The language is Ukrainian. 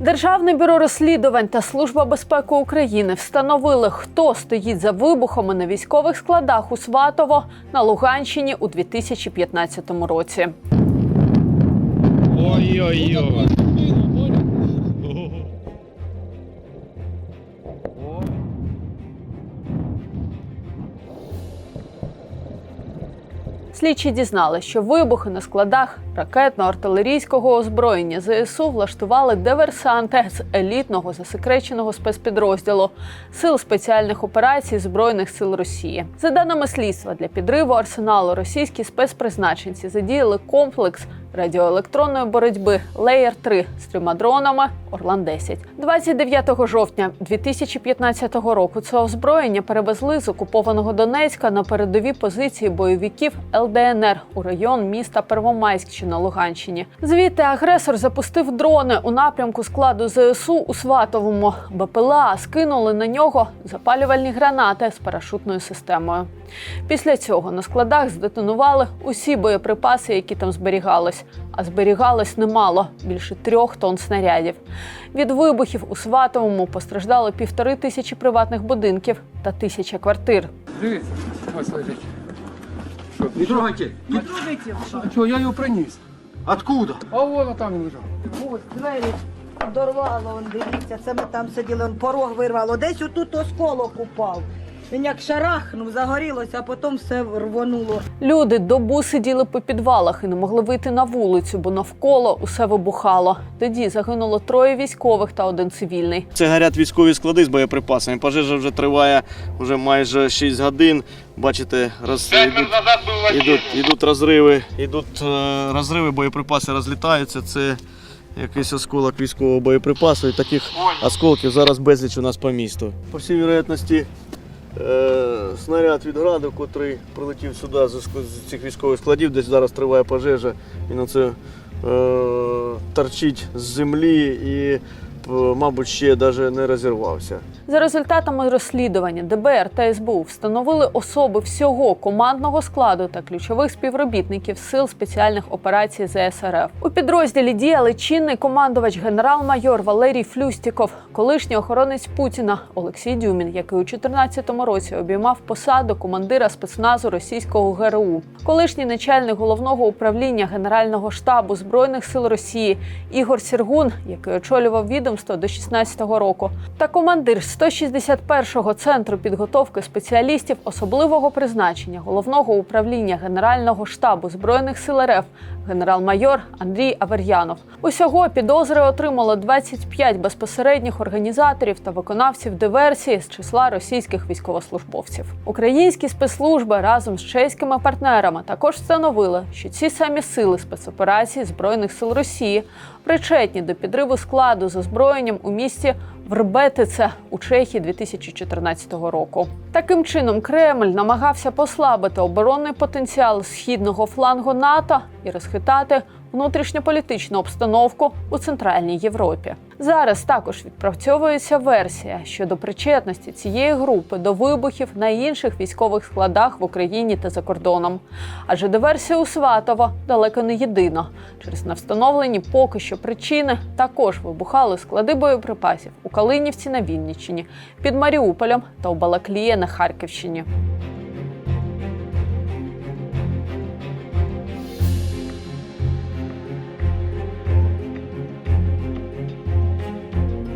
Державне бюро розслідувань та Служба безпеки України встановили, хто стоїть за вибухами на військових складах у Сватово на Луганщині у 2015 році. Ой-ой-ой. Слідчі дізнали, що вибухи на складах ракетно-артилерійського озброєння ЗСУ влаштували диверсанти з елітного засекреченого спецпідрозділу Сил спеціальних операцій Збройних сил Росії. За даними слідства, для підриву арсеналу російські спецпризначенці задіяли комплекс радіоелектронної боротьби Леєр 3 з трьома дронами Орлан 10 29 жовтня 2015 року. Це озброєння перевезли з окупованого Донецька на передові позиції бойовиків ЛДНР у район міста Первомайськ, що на Луганщині. Звідти агресор запустив дрони у напрямку складу ЗСУ у Сватовому. БПЛА скинули на нього запалювальні гранати з парашутною системою. Після цього на складах здетонували усі боєприпаси, які там зберігались. А зберігалось немало більше трьох тонн снарядів. Від вибухів у Сватовому постраждало півтори тисячі приватних будинків та тисяча квартир. Дивіться, ось лежить. Що, Не трогайте. Не А чого, я його приніс. Откуда? А воно там він лежав. Ось двері дорвало, он, дивіться, це ми там сиділи, он порог вирвало. Десь отут осколок упав. Він як шарахнув, загорілося, а потім все рвонуло. Люди добу сиділи по підвалах і не могли вийти на вулицю, бо навколо усе вибухало. Тоді загинуло троє військових та один цивільний. Це горять військові склади з боєприпасами. Пожежа вже триває вже майже 6 годин. Бачите, роз... йдуть, йдуть, йдуть розриви, йдуть е, розриви, боєприпаси розлітаються. Це якийсь осколок військового боєприпасу. І таких осколків зараз безліч у нас по місту. По всій вірогідності, е, снаряд від граду, котрий прилетів сюди з, цих військових складів, десь зараз триває пожежа. і на це е, торчить з землі і, е, мабуть, ще навіть не розірвався. За результатами розслідування ДБР та СБУ встановили особи всього командного складу та ключових співробітників сил спеціальних операцій ЗСРФ. У підрозділі діяли чинний командувач генерал-майор Валерій Флюстіков, колишній охоронець Путіна Олексій Дюмін, який у 2014 році обіймав посаду командира спецназу російського ГРУ, колишній начальник головного управління Генерального штабу збройних сил Росії Ігор Сіргун, який очолював відомство до 2016 року, та командир 161-го центру підготовки спеціалістів особливого призначення головного управління Генерального штабу збройних сил РФ генерал-майор Андрій Авер'янов. Усього підозри отримало 25 безпосередніх організаторів та виконавців диверсії з числа російських військовослужбовців. Українські спецслужби разом з чеськими партнерами також встановили, що ці самі сили спецоперації збройних сил Росії причетні до підриву складу з озброєнням у місті Врбетице у Чехії 2014 року. Таким чином, Кремль намагався послабити оборонний потенціал східного флангу НАТО і розхитати внутрішньополітичну обстановку у центральній Європі. Зараз також відпрацьовується версія щодо причетності цієї групи до вибухів на інших військових складах в Україні та за кордоном. Адже диверсія у Сватово далеко не єдина. Через невстановлені поки що причини також вибухали склади боєприпасів у Калинівці на Вінниччині, під Маріуполем та у Балаклії на Харківщині.